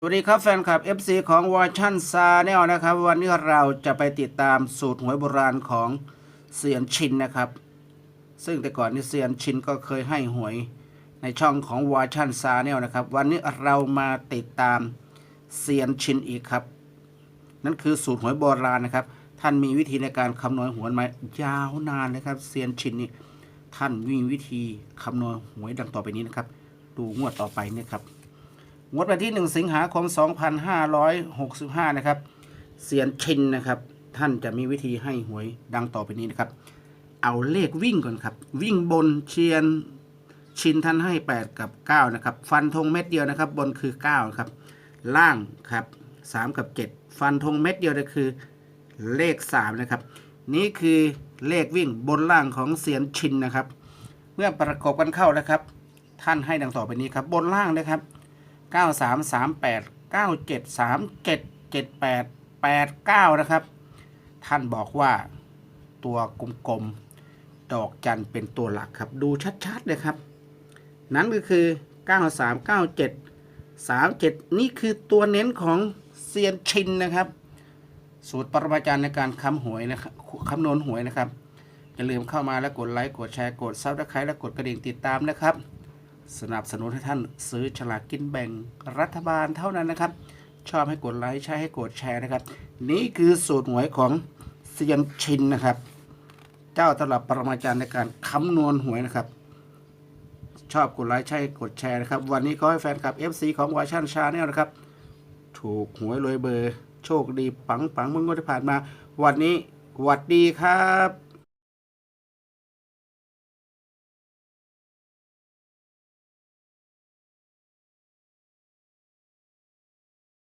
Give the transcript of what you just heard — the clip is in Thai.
สวัสดีครับแฟนคลับ FC ของวอชั่นซาแนลนะครับ วันนี้เราจะไปติดตามสูตรหวยโบราณของเซียนชินนะครับ ซึ่งแต่ก่อนนี่เซียนชินก็เคยให้หวยในช่องของวอชั่นซาแนลนะครับ วันนี้เรามาติดตามเซียนชินอีกครับ นั่นคือสูตรหวยโบราณนะครับ ท่านมีวิธีในการคำนวณหวยมายาวนานนะครับเซียนชินนี่ท่านมีวิธีคำนวณหวยดังต่อไปนี้นะครับ ดูงวดต่อไปนี่ครับ งวดวันที่ 1 สิงหาคม 2565 นะครับเสียนชินนะครับ ท่านจะมีวิธีให้หวยดังต่อไปนี้นะครับ เอาเลขวิ่งก่อนครับ วิ่งบนเชียนชินท่านให้ 8 กับ 9 นะครับ ฟันธงเม็ดเดียวนะครับ บนคือ 9 ครับ ล่างครับ 3 กับ 7 ฟันธงเม็ดเดียวเลยคือเลข 3 นะครับ นี่คือเลขวิ่งบนล่างของเสียนชินนะครับ เมื่อประกอบกันเข้านะครับ ท่านให้ดังต่อไปนี้ครับ บนล่างนะครับ 9 3 3 8 9 7 3 7 7 8 8 9 นะครับ ท่านบอกว่าตัวกลมๆ ดอกจันเป็นตัวหลักครับ ดูชัดๆ เลยครับ นั้นก็คือ 9 3 9 7 3 7 นี่คือตัวเน้นของเซียนชินนะครับ สูตรปรมาจารย์ในการคำหวยนะครับคำนวณหวยนะครับ อย่าลืมเข้ามาแล้วกดไลค์ กดแชร์ กดซับสไครต์และกดกระดิ่งติดตามนะครับ สนับสนุนให้ท่านซื้อฉลากกินแบ่งรัฐบาลเท่านั้นนะครับ ชอบให้กดไลค์ใช้ให้กดแชร์นะครับ นี่คือสูตรหวยของเซียนชินนะครับ เจ้าตลับปรมาจารย์ในการคำนวณหวยนะครับ ชอบกดไลค์ใช้กดแชร์นะครับ วันนี้ขอให้แฟนคลับ FC ของวาชันชาแนลนะครับ ถูกหวยรวยเบอร์ โชคดีปังปังเมื่องวดที่ผ่านมา วันนี้หวัดดีครับ